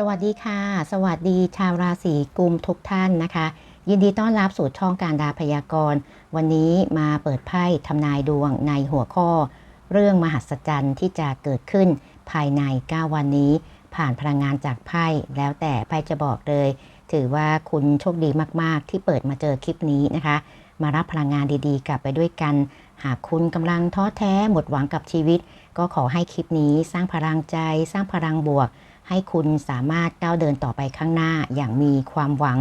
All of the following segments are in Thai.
สวัสดีค่ะ สวัสดีชาวราศีกุมทุกท่านนะคะ ยินดีต้อนรับสู่ช่องการดาพยากรณ์ วันนี้มาเปิดไพ่ทำนายดวงในหัวข้อ เรื่องมหัศจรรย์ที่จะเกิดขึ้นภายใน 9 วันนี้ ผ่านพลังงานจากไพ่แล้วแต่ไพ่จะบอกเลย ถือว่าคุณโชคดีมากๆ ที่เปิดมาเจอคลิปนี้นะคะ มารับพลังงานดีๆ กลับไปด้วยกัน หากคุณกำลังท้อแท้หมดหวังกับชีวิต ก็ขอให้คลิปนี้สร้างพลังใจ สร้างพลังบวก ให้คุณสามารถก้าวเดินต่อไปข้างหน้าอย่างมีความหวัง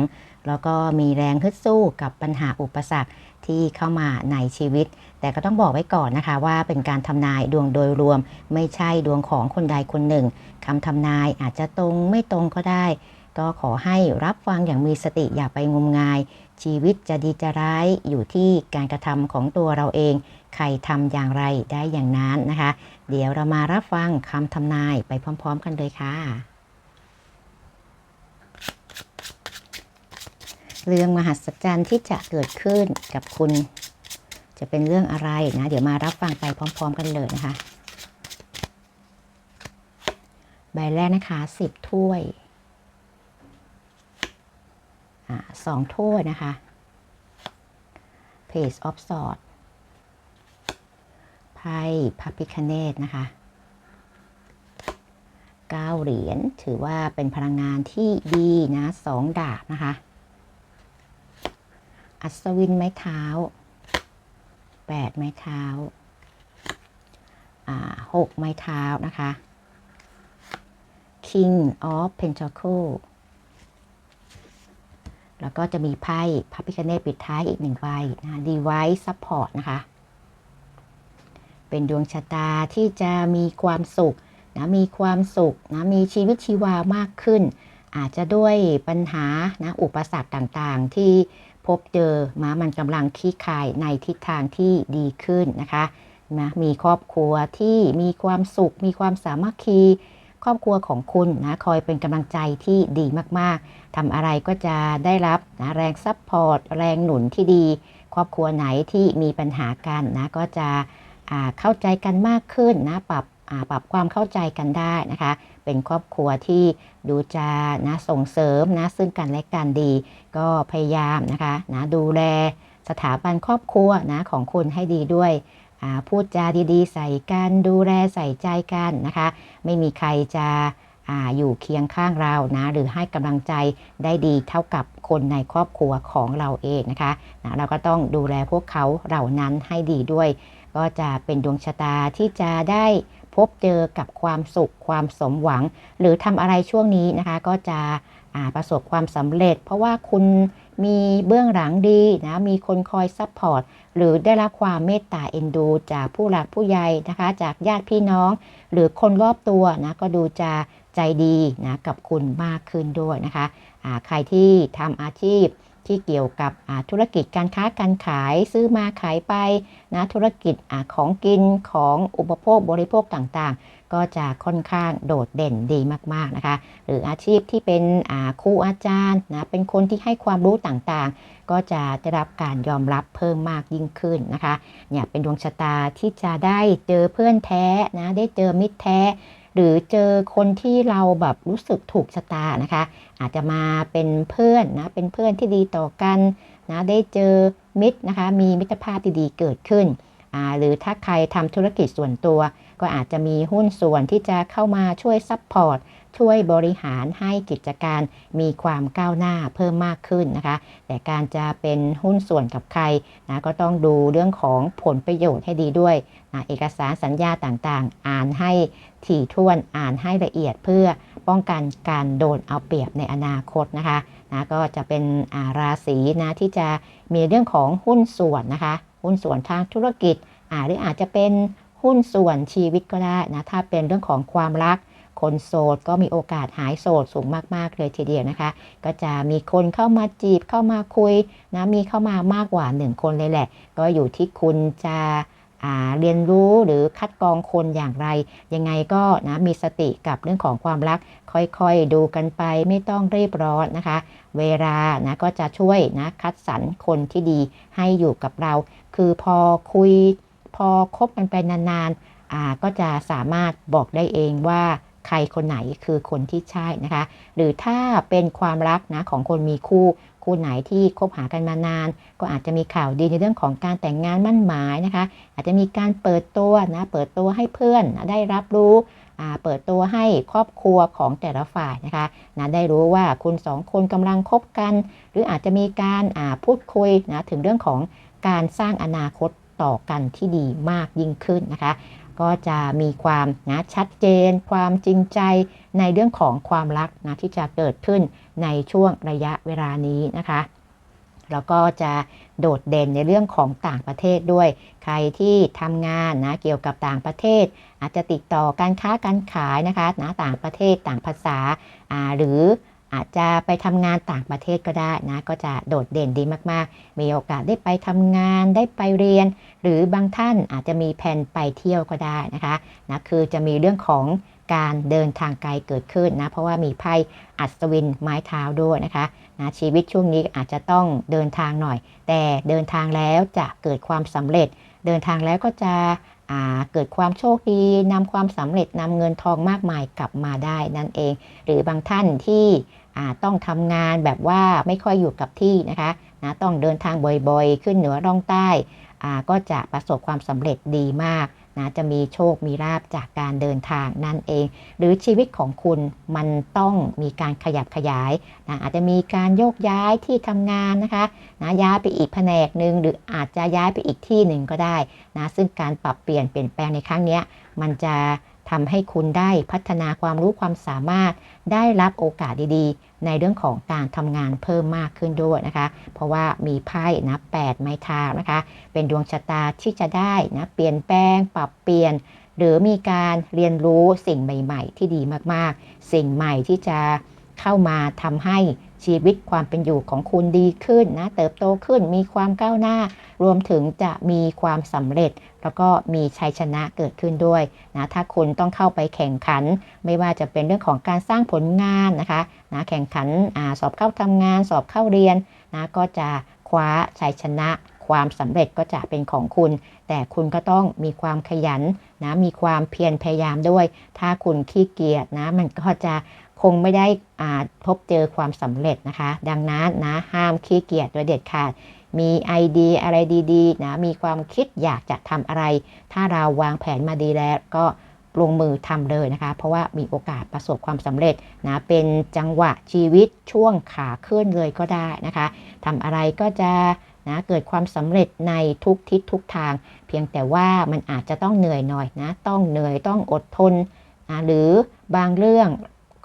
แล้วก็มีแรงฮึดสู้กับปัญหาอุปสรรคที่เข้ามาในชีวิต แต่ก็ต้องบอกไว้ก่อนนะคะว่าเป็นการทำนายดวงโดยรวม ไม่ใช่ดวงของคนใดคนหนึ่งคำทำนายอาจจะตรงไม่ตรงก็ได้ ก็ขอให้รับฟังอย่างมีสติอย่าไปงมงาย ชีวิตจะดีจะร้ายอยู่ที่การกระทำของตัวเราเอง ใครทำอย่างไรได้อย่างนั้นนะคะ เดี๋ยวเรามารับฟังคำทำนายไปพร้อม ๆ กันเลยค่ะ เรื่องมหัศจรรย์ที่จะเกิดขึ้นกับคุณ จะเป็นเรื่องอะไรนะ เดี๋ยวมารับฟังไปพร้อม ๆ กันเลยนะคะ ใบแรกนะคะสิบถ้วย สองถ้วยนะคะ Page of Swords ไพ่พระพิคเนตนะคะเก้าเหรียญถือว่าเป็นพลังงานที่ดีนะสองดาบนะคะ อัศวินไม้เท้าแปดไม้เท้าอ่าหกไม้เท้านะคะ King of Pentacle แล้วก็จะมีไพ่พระพิคเนตปิดท้ายอีกหนึ่งใบนะ Device Support นะคะ เป็นดวงชะตาที่จะมีความสุขนะมีความสุขนะมีชีวิตชีวามากขึ้น อาจจะด้วยปัญหานะอุปสรรคต่างๆ ที่พบเจอมามันกำลังคลี่คลายในทิศทางที่ดีขึ้นนะคะนะมีครอบครัวที่มีความสุข มีความสามัคคี ครอบครัวของคุณนะคอยเป็นกำลังใจที่ดีมากๆทำอะไรก็จะได้รับนะแรงซัพพอร์ตแรงหนุนที่ดี ครอบครัวไหนที่มีปัญหากันนะก็จะเข้าใจกันมากขึ้นนะปรับปรับความเข้าใจกันได้นะคะ เป็นครอบครัวที่ดูจะนะส่งเสริมนะซึ่งกันและกันดี ก็พยายามนะคะนะดูแลสถาบันครอบครัวนะของคุณให้ดีด้วย พูดจาดีๆ ใส่กันดูแลใส่ใจกันนะคะ ไม่มีใครจะออยู่เคียงข้างเรานะหรือให้กำลังใจได้ดีเท่ากับคนในครอบครัวของเราเองนะคะนะเราก็ต้องดูแลพวกเขาเหล่านั้นให้ดีด้วย ก็จะเป็นดวงชะตาที่จะได้พบเจอกับความสุขความสมหวัง หรือทำอะไรช่วงนี้นะคะ ก็จะ ประสบความสำเร็จ เพราะว่าคุณมีเบื้องหลังดีนะ มีคนคอยซัพพอร์ต หรือได้รับความเมตตาเอ็นดู จากผู้หลักผู้ใหญ่นะคะ จากญาติพี่น้อง หรือคนรอบตัวนะ ก็ดูจะใจดีนะกับคุณมากขึ้นด้วยนะคะะใครที่ทำอาชีพที่เกี่ยวกับธุรกิจการค้าการขายซื้อมาขายไปนะธุรกิจอของกินของอุปโภคบริโภคต่างๆ ก็จะค่อนข้างโดดเด่นดีมากๆนะคะ หรืออาชีพที่เป็นครูอาจารย์นะเป็นคนที่ให้ความรู้ต่างๆ ก็จะได้รับการยอมรับเพิ่มมากยิ่งขึ้นนะคะเนี่ยเป็นดวงชะตาที่จะได้เจอเพื่อนแท้นะได้เจอมิตรแท้หรือเจอคนที่เราแบบรู้สึกถูกชะตานะคะ อาจจะมาเป็นเพื่อนนะเป็นเพื่อนที่ดีต่อกันนะได้เจอมิตรนะคะ มีมิตรภาพที่ดีเกิดขึ้นอ่าหรือถ้าใครทำธุรกิจส่วนตัว ก็อาจจะมีหุ้นส่วนที่จะเข้ามาช่วยซัพพอร์ตช่วยบริหารให้กิจการมีความก้าวหน้าเพิ่มมากขึ้นนะคะ แต่การจะเป็นหุ้นส่วนกับใครนะก็ต้องดูเรื่องของผลประโยชน์ให้ดีด้วยนะเอกสารสัญญาต่างๆ อ่านให้ถี่ถ้วนอ่านให้ละเอียดเพื่อป้องกันการโดนเอาเปรียบในอนาคตนะคะนะก็จะเป็นราศีนะที่จะมีเรื่องของหุ้นส่วนนะคะ หุ้นส่วนทางธุรกิจหรืออาจจะเป็น หุ้นส่วนชีวิตก็ได้นะ ถ้าเป็นเรื่องของความรัก คนโสดก็มีโอกาสหายโสดสูงมากๆเลยทีเดียวนะคะ ก็จะมีคนเข้ามาจีบเข้ามาคุยนะ มีเข้ามามากกว่า1คนเลยแหละ ก็อยู่ที่คุณจะเรียนรู้หรือคัดกรองคนอย่างไร ยังไงก็นะมีสติกับเรื่องของความรัก ค่อยๆดูกันไปไม่ต้องรีบร้อนนะคะ เวลานะก็จะช่วยนะคัดสรรคนที่ดีให้อยู่กับเรา คือพอคุย พอคบกันไปนานๆก็จะสามารถบอกได้เองว่าใครคนไหนคือคนที่ใช่นะคะ หรือถ้าเป็นความรักนะของคนมีคู่ คู่ไหนที่คบหากันมานาน ก็อาจจะมีข่าวดีในเรื่องของการแต่งงานมั่นหมายนะคะ อาจจะมีการเปิดตัวนะเปิดตัวให้เพื่อนได้รับรู้เปิดตัวให้ครอบครัวของแต่ละฝ่ายนะคะนะได้รู้ว่าคุณสองคนกำลังคบกัน หรืออาจจะมีการพูดคุยนะถึงเรื่องของการสร้างอนาคต ต่อกันที่ดีมากยิ่งขึ้นนะคะ ก็จะมีความนะชัดเจน ความจริงใจในเรื่องของความรักนะที่จะเกิดขึ้นในช่วงระยะเวลานี้นะคะแล้วก็จะโดดเด่นในเรื่องของต่างประเทศด้วย ใครที่ทำงานนะเกี่ยวกับต่างประเทศ อาจจะติดต่อการค้าการขายนะคะนะต่างประเทศต่างภาษาหรือ อาจจะไปทำงานต่างประเทศก็ได้นะ ก็จะโดดเด่นดีมากๆ มีโอกาสได้ไปทำงานได้ไปเรียน หรือบางท่านอาจจะมีแผนไปเที่ยวก็ได้นะคะนะคือจะมีเรื่องของการเดินทางไกลเกิดขึ้นนะ เพราะว่ามีไพ่อัศวินไม้เท้าด้วยนะคะนะชีวิตช่วงนี้อาจจะต้องเดินทางหน่อย แต่เดินทางแล้วจะเกิดความสำเร็จ เดินทางแล้วก็จะ เกิดความโชคดีนำความสำเร็จนำเงินทองมากมายกลับมาได้นั่นเอง หรือบางท่านที่ต้องทำงานแบบว่าไม่ค่อยอยู่กับที่นะคะนะต้องเดินทางบ่อยๆ ขึ้นเหนือร่องใต้ก็จะประสบความสำเร็จดีมาก นะจะมีโชคมีลาบจากการเดินทางนั่นเอง หรือชีวิตของคุณมันต้องมีการขยับขยายนะอาจจะมีการโยกย้ายที่ทำงานนะคะนะย้ายไปอีกแผนกหนึ่งหรืออาจจะย้ายไปอีกที่หนึ่งก็ได้นะซึ่งการปรับเปลี่ยนเปลี่ยนแปลงในครั้งนี้มันจะ ทำให้คุณได้พัฒนาความรู้ความสามารถ ได้รับโอกาสดีๆ ในเรื่องของการทำงานเพิ่มมากขึ้นด้วยนะคะ เพราะว่ามีไพ่นะแปดไม้เท้านะคะ เป็นดวงชะตาที่จะได้นะเปลี่ยนแปลง ปรับเปลี่ยน หรือมีการเรียนรู้สิ่งใหม่ ๆ ที่ดีมากๆ สิ่งใหม่ที่จะเข้ามาทำให้ ชีวิตความเป็นอยู่ของคุณดีขึ้นนะเติบโตขึ้นมีความก้าวหน้า รวมถึงจะมีความสำเร็จ แล้วก็มีชัยชนะเกิดขึ้นด้วยนะถ้าคุณต้องเข้าไปแข่งขัน ไม่ว่าจะเป็นเรื่องของการสร้างผลงานนะคะนะแข่งขันอสอบเข้าทำงาน สอบเข้าเรียนนะก็จะคว้าชัยชนะ ความสำเร็จก็จะเป็นของคุณ แต่คุณก็ต้องมีความขยันนะมีความเพียรพยายามด้วย ถ้าคุณขี้เกียจนะมันก็จะ คงไม่ได้พบเจอความสำเร็จนะคะ ดังนั้นนะห้ามขี้เกียจโดยเด็ดขาด มีไอเดียอะไรดีๆนะมีความคิดอยากจะทำอะไร ถ้าเราวางแผนมาดีแล้วก็ลงมือทำเลยนะคะ เพราะว่ามีโอกาสประสบความสำเร็จนะเป็นจังหวะชีวิตช่วงขาขึ้นเลยก็ได้นะคะทำอะไรก็จะนะเกิดความสำเร็จในทุกทิศทุกทาง เพียงแต่ว่ามันอาจจะต้องเหนื่อยหน่อยนะต้องเหนื่อยต้องอดทนนะหรือบางเรื่อง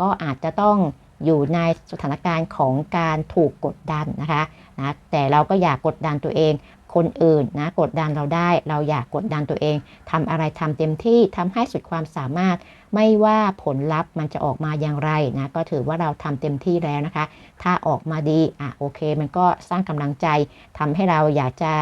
ก็อาจจะต้องอยู่ในสถานการณ์ของการถูกกดดันนะคะนะแต่เราก็อยากกดดันตัวเอง คนอื่นนะกดดันเราได้ เราอยากกดดันตัวเองทำอะไรทำเต็มที่ทำให้สุดความสามารถ ไม่ว่าผลลัพธ์มันจะออกมาอย่างไรนะก็ถือว่าเราทำเต็มที่แล้วนะคะ ถ้าออกมาดีอะโอเค มันก็สร้างกำลังใจทำให้เราอยากจะ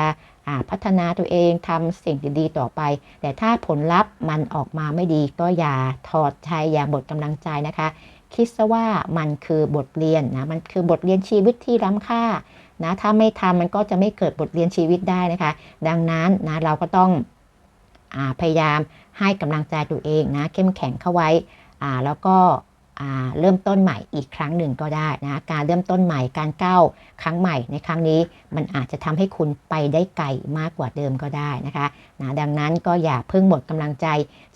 พัฒนาตัวเองทำสิ่งดีๆต่อไป แต่ถ้าผลลัพธ์มันออกมาไม่ดีก็อย่าถอดใจอย่าบดกำลังใจนะคะ คิดซะว่ามันคือบทเรียนนะมันคือบทเรียนชีวิตที่ล้ำค่านะถ้าไม่ทำมันก็จะไม่เกิดบทเรียนชีวิตได้นะคะ ดังนั้นนะเราก็ต้องอพยายามให้กำลังใจตัวเองนะเข้มแข็งเข้าไว้แล้วก็ เริ่มต้นใหม่อีกครั้งหนึ่งก็ได้นะการเริ่มต้นใหม่การก้าวครั้งใหม่ในครั้งนี้ มันอาจจะทำให้คุณไปได้ไกลมากกว่าเดิมก็ได้นะคะนะดังนั้นก็อย่าเพิ่งหมดกำลังใจ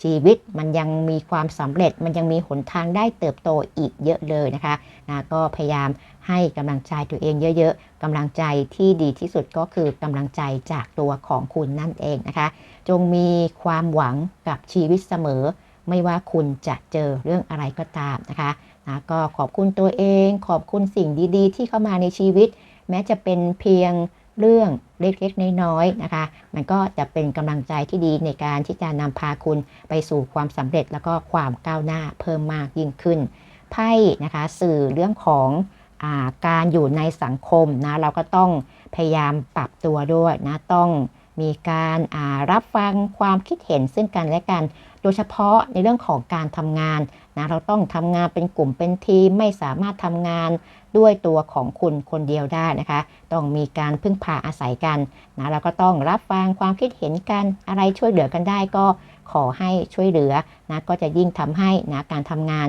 ชีวิตมันยังมีความสำเร็จ มันยังมีหนทางได้เติบโตอีกเยอะเลยนะคะนะก็พยายามให้กำลังใจตัวเองเยอะๆกำลังใจที่ดีที่สุดก็คือกำลังใจจากตัวของคุณนั่นเองนะคะ จงมีความหวังกับชีวิตเสมอ ไม่ว่าคุณจะเจอเรื่องอะไรก็ตามนะคะนะก็ขอบคุณตัวเอง ขอบคุณสิ่งดีๆ ที่เข้ามาในชีวิต แม้จะเป็นเพียงเรื่องเล็กๆ น้อยๆนะคะ มันก็จะเป็นกำลังใจที่ดีในการที่จะนำพาคุณไปสู่ความสำเร็จแล้วก็ความก้าวหน้าเพิ่มมากยิ่งขึ้นไพ่นะคะสื่อเรื่องของอาการอยู่ในสังคมนะเราก็ต้องพยายามปรับตัวด้วยนะต้องมีการรับฟังความคิดเห็นซึ่งกันและกัน โดยเฉพาะในเรื่องของการทำงานนะเราต้องทำงานเป็นกลุ่มเป็นทีมไม่สามารถทำงานด้วยตัวของคุณคนเดียวได้นะคะ ต้องมีการพึ่งพาอาศัยกันนะเราก็ต้องรับฟังความคิดเห็นกันอะไรช่วยเหลือกันได้ก็ขอให้ช่วยเหลือนะก็จะยิ่งทำให้นะการทำงาน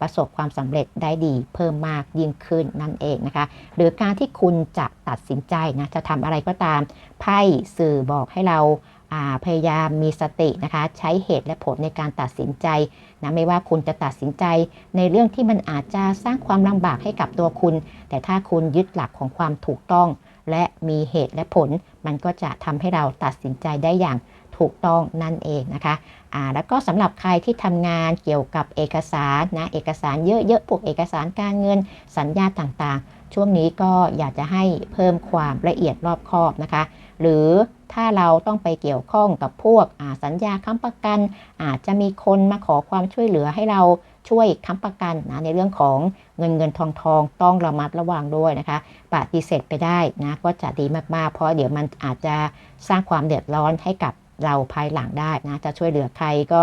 ประสบความสำเร็จได้ดีเพิ่มมากยิ่งขึ้นนั่นเองนะคะ หรือการที่คุณจะตัดสินใจนะจะทำอะไรก็ตามไพ่สื่อบอกให้เรา พยายามมีสตินะคะใช้เหตุและผลในการตัดสินใจนะไม่ว่าคุณจะตัดสินใจในเรื่องที่มันอาจจะสร้างความลำบากให้กับตัวคุณ แต่ถ้าคุณยึดหลักของความถูกต้อง และมีเหตุและผล มันก็จะทำให้เราตัดสินใจได้อย่างถูกต้องนั่นเองนะคะอ่าแล้วก็สำหรับใครที่ทำงานเกี่ยวกับเอกสารนะเอกสารเยอะๆพวกเอกสารการเงินสัญญาต่างๆ ช่วงนี้ก็อยากจะให้เพิ่มความละเอียดรอบคอบนะคะ หรือถ้าเราต้องไปเกี่ยวข้องกับพวกสัญญาค้ำประกัน อาจจะมีคนมาขอความช่วยเหลือให้เราช่วยค้ำประกันนะในเรื่องของเงินเงินทองทองต้องระมัดระวังด้วยนะคะปฏิเสธไปได้นะก็จะดีมากๆ เพราะเดี๋ยวมันอาจจะสร้างความเดือดร้อนให้กับเราภายหลังได้นะจะช่วยเหลือใครก็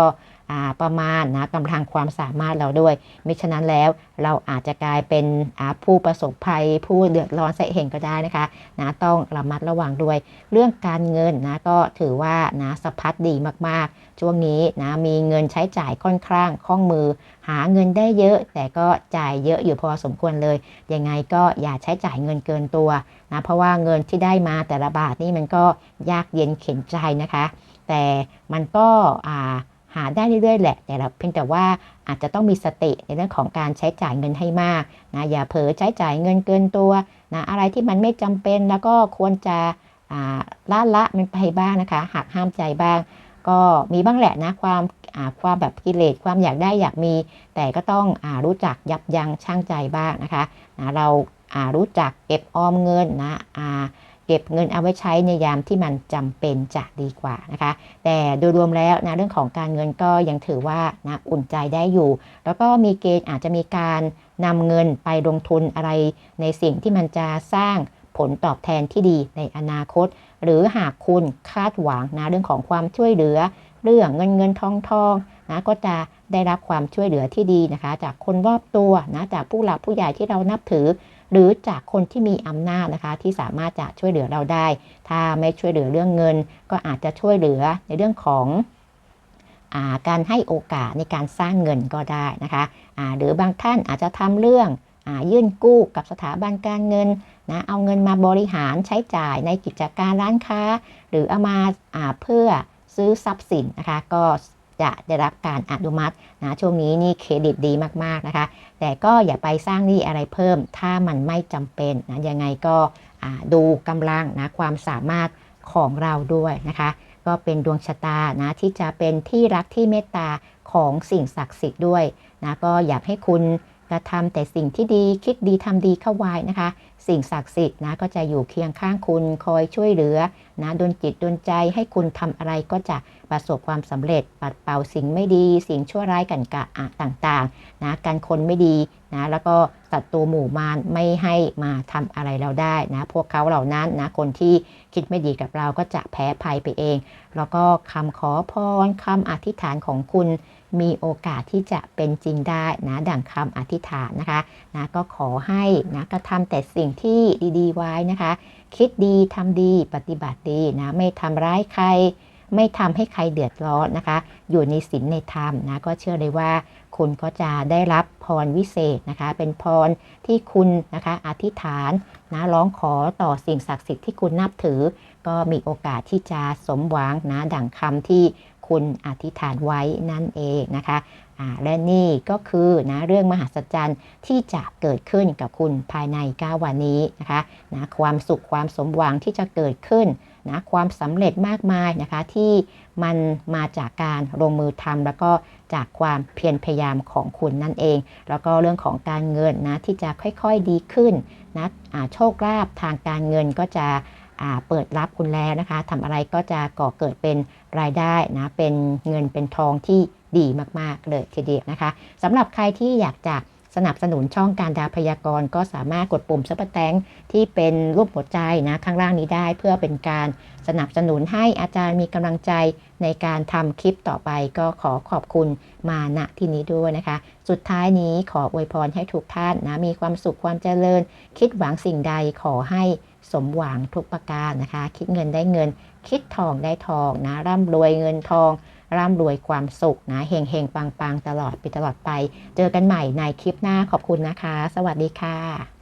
ประมาณนะกำลังความสามารถเราด้วย มิฉะนั้นแล้วเราอาจจะกลายเป็นผู้ประสบภัย ผู้เดือดร้อนเสเห็นก็ได้นะคะนะต้องระมัดระวังด้วย เรื่องการเงินนะก็ถือว่านะสะพัดดีมากๆ ช่วงนี้นะมีเงินใช้จ่ายค่อนข้างคล่องมือ หาเงินได้เยอะ แต่ก็จ่ายเยอะอยู่พอสมควรเลย ยังไงก็อย่าใช้จ่ายเงินเกินตัวนะเพราะว่าเงินที่ได้มาแต่ละบาทนี่มันก็ยากเย็นเข็นใจนะคะ แต่มันก็อ่า หาได้เรื่อยๆแหละ แต่เราเพียงแต่ว่าอาจจะต้องมีสติในเรื่องของการใช้จ่ายเงินให้มากนะอย่าเผลอใช้จ่ายเงินเกินตัวนะอะไรที่มันไม่จำเป็นแล้วก็ควรจะละละมันไปบ้างนะคะหักห้ามใจบ้าง ก็มีบ้างแหละนะความความแบบกิเลสความอยากได้อยากมี แต่ก็ต้องอรู้จักยับยั้งชั่งใจบ้างนะคะนะเรารู้จักเก็บออมเงินนะ เก็บเงินเอาไว้ใช้ในยามที่มันจำเป็นจะดีกว่านะคะ แต่โดยรวมแล้วนะเรื่องของการเงินก็ยังถือว่านะอุ่นใจได้อยู่ แล้วก็มีเกณฑ์อาจจะมีการนำเงินไปลงทุนอะไรในสิ่งที่มันจะสร้างผลตอบแทนที่ดีในอนาคต หรือหากคุณคาดหวังนะเรื่องของความช่วยเหลือ เรื่องเงินเงินทองทองนะก็จะได้รับความช่วยเหลือที่ดีนะคะ จากคนรอบตัวนะจากผู้หลักผู้ใหญ่ที่เรานับถือ หรือจากคนที่มีอำนาจนะคะที่สามารถจะช่วยเหลือเราได้ ถ้าไม่ช่วยเหลือเรื่องเงิน ก็อาจจะช่วยเหลือในเรื่องของอาการให้โอกาสในการสร้างเงินก็ได้นะคะะหรือบางท่านอาจจะทำเรื่องอยื่นกู้กับสถาบันการเงินนะเอาเงินมาบริหารใช้จ่ายในกิจการร้านค้า หรือเอามาเพื่อซื้อทรัพย์สินนะคะก็ จะได้รับการอนุมัตินะช่วงนี้นี่เครดิตดีมากๆนะคะ แต่ก็อย่าไปสร้างหนี้อะไรเพิ่ม ถ้ามันไม่จำเป็นนะยังไงก็ดูกำลังนะความสามารถของเราด้วยนะคะ ก็เป็นดวงชะตานะที่จะเป็นที่รักที่เมตตาของสิ่งศักดิ์สิทธิ์ด้วยนะก็อยากให้คุณ กระทำแต่สิ่งที่ดีคิดดีทำดีเข้าไว้นะคะ สิ่งศักดิ์สิทธิ์นะก็จะอยู่เคียงข้างคุณคอยช่วยเหลือนะดลจิตดลใจให้คุณทำอะไรก็จะประสบความสำเร็จปัดเป่าสิ่งไม่ดี สิ่งชั่วร้ายกันกะต่างๆนะการคนไม่ดีนะแล้วก็ศัตรูหมู่มารไม่ให้มาทำอะไรเราได้นะพวกเขาเหล่านั้นนะคนที่คิดไม่ดีกับเราก็จะแพ้ภัยไปเอง แล้วก็คำขอพรคำอธิษฐานของคุณ มีโอกาสที่จะเป็นจริงได้นะดังคำอธิษฐานนะคะนะก็ขอให้นะกระทำแต่สิ่งที่ดี ๆ ไว้นะคะ คิดดีทำดีปฏิบัติดีนะไม่ทำร้ายใคร ไม่ทำให้ใครเดือดร้อนนะคะ อยู่ในศีลในธรรมนะก็เชื่อเลยว่าคุณก็จะได้รับพรวิเศษนะคะ เป็นพรที่คุณนะคะอธิษฐานนะร้องขอต่อสิ่งศักดิ์สิทธิ์ที่คุณนับถือ ก็มีโอกาสที่จะสมหวังนะดังคำที่ คุณอธิษฐานไว้นั่นเองนะคะและนี่ก็คือนะเรื่องมหัศจรรย์ที่จะเกิดขึ้นกับคุณภายใน 9 วันนี้นะคะนะความสุขความสมหวังที่จะเกิดขึ้นนะความสำเร็จมากมายนะคะที่มันมาจากการลงมือทำแล้วก็จากความเพียรพยายามของคุณนั่นเอง แล้วก็เรื่องของการเงินนะที่จะค่อยๆดีขึ้นนะโชคลาภทางการเงินก็จะ เปิดรับคุณแล้วนะคะทำอะไรก็จะก่อเกิดเป็นรายได้นะเป็นเงินเป็นทองที่ดีมากๆเลยทีเดียวนะคะสำหรับใครที่อยากจะสนับสนุนช่องการดาพยากรณ์ก็สามารถกดปุ่มซับปอร์แตงที่เป็นรูปหัวใจนะข้างล่างนี้ได้เพื่อเป็นการสนับสนุนให้อาจารย์มีกำลังใจในการทำคลิปต่อไปก็ขอขอบคุณมาณที่นี้ด้วยนะคะ สุดท้ายนี้ขออวยพรให้ทุกท่านนะมีความสุขความเจริญ คิดหวังสิ่งใดขอให้ สมหวังทุกประการนะคะ คิดเงินได้เงิน คิดทองได้ทองนะ ร่ำรวยเงินทอง ร่ำรวยความสุขนะเฮงเฮงปังปังตลอดไปตลอดไป เจอกันใหม่ในคลิปหน้าขอบคุณนะคะ สวัสดีค่ะ